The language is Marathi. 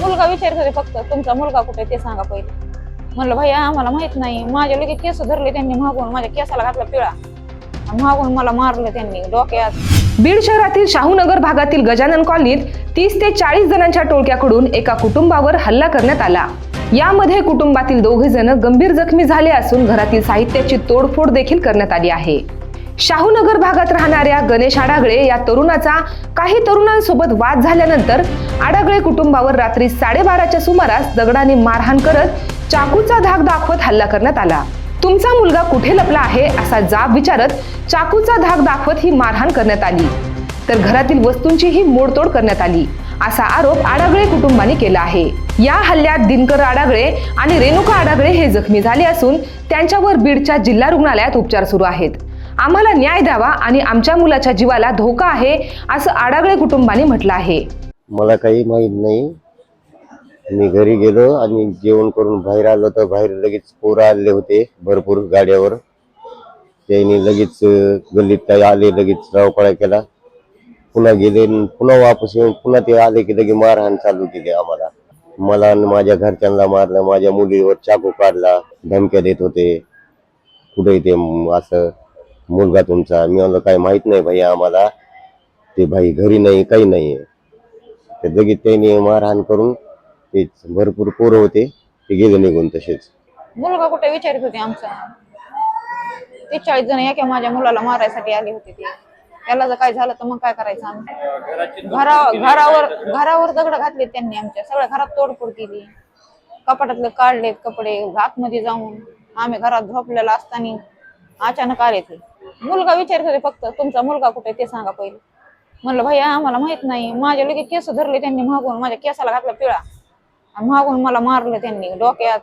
मुलगा विचारत होते फक्त तुमचा मुलगा कुठे ते सांगा पहिले. म्हणलं भैया आम्हाला माहीत नाही. माझ्या लगेच केस धरले त्यांनी मागून. माझ्या केसाला घातला पिळा. मागून मला मारलं त्यांनी डोक्यात. बीड शहरातील शाहूनगर भागातील गजानन कॉलनीत तीस ते चाळीस जणांच्या टोळक्याकडून एका कुटुंबावर हल्ला करण्यात आला. यामध्ये कुटुंबातील दोघे जण गंभीर जखमी झाले असून घरातील साहित्याची तोडफोड देखील करण्यात आली आहे. शाहूनगर भागात राहणाऱ्या गणेश आडागळे या तरुणाचा काही तरुणांसोबत वाद झाल्यानंतर आडागळे कुटुंबावर रात्री साडेबाराच्या सुमारास दगडाने मारहाण करत चाकूचा धाक दाखवत हल्ला करण्यात आला. तुमचा मुलगा कुठे लपला आहे असा जाब विचारत चाकूचा धाक दाखवत ही मारहाण करण्यात आली. तर घरातील वस्तूंचीही मोडतोड करण्यात आली असा आरोप आडागळे कुटुंबाने केला आहे. या हल्ल्यात दिनकर आडागळे आणि रेणुका आडागळे हे जखमी झाले असून त्यांच्यावर बीडच्या जिल्हा रुग्णालयात उपचार सुरू आहेत. आम्हाला न्याय द्यावा आणि आमच्या मुलाच्या जीवाला धोका आहे असं आडागळे कुटुंबाने म्हटलं आहे. मला काही माहीत नाही. मी घरी गेलो आणि जेवण करून बाहेर आलो तर बाहेर लगेच पोरं आले होते भरपूर गाड्यावर. त्यांनी लगेच गल्लीत काही आले लगेच रावपाळा केला. पुन्हा गेले पुन्हा वापस येऊन पुन्हा ते आले की लगे मारहाण चालू केली आम्हाला. मला आणि माझ्या घरच्यांना मारलं माझ्या मुलीवर चाकू काढला धमक्या देत होते. कुठे ते असं मुलगा तुमचा. मी म्हणलं काही माहीत नाही भाई आम्हाला. ते भाई घरी नाही काही नाही. ते लगेच त्यांनी मारहाण करून ते भरपूर पोरं होते ते गेले निघून तसेच. मुलगा कुठे विचारित होते आमचा? ते चाळीस जण एका माझ्या मुलाला मारायसाठी आले होते ते. त्याला जर काय झालं तर मग काय करायचं आम्ही? घरा घरावर घरावर दगड घातले त्यांनी आमच्या. सगळ्या घरात तोडफोड केली. कपाटातले काढलेत कपडे आतमध्ये जाऊन. आम्ही घरात झोपलेला असताना अचानक आले ते. मुलगा विचारत फक्त तुमचा मुलगा कुठे ते सांगा पहिले. म्हणलं भैया आम्हाला माहीत नाही. माझ्या लगेच केस धरले त्यांनी मागून. माझ्या केसाला घातला पिळा. आणि मागून मला मारलं त्यांनी डोक्यात.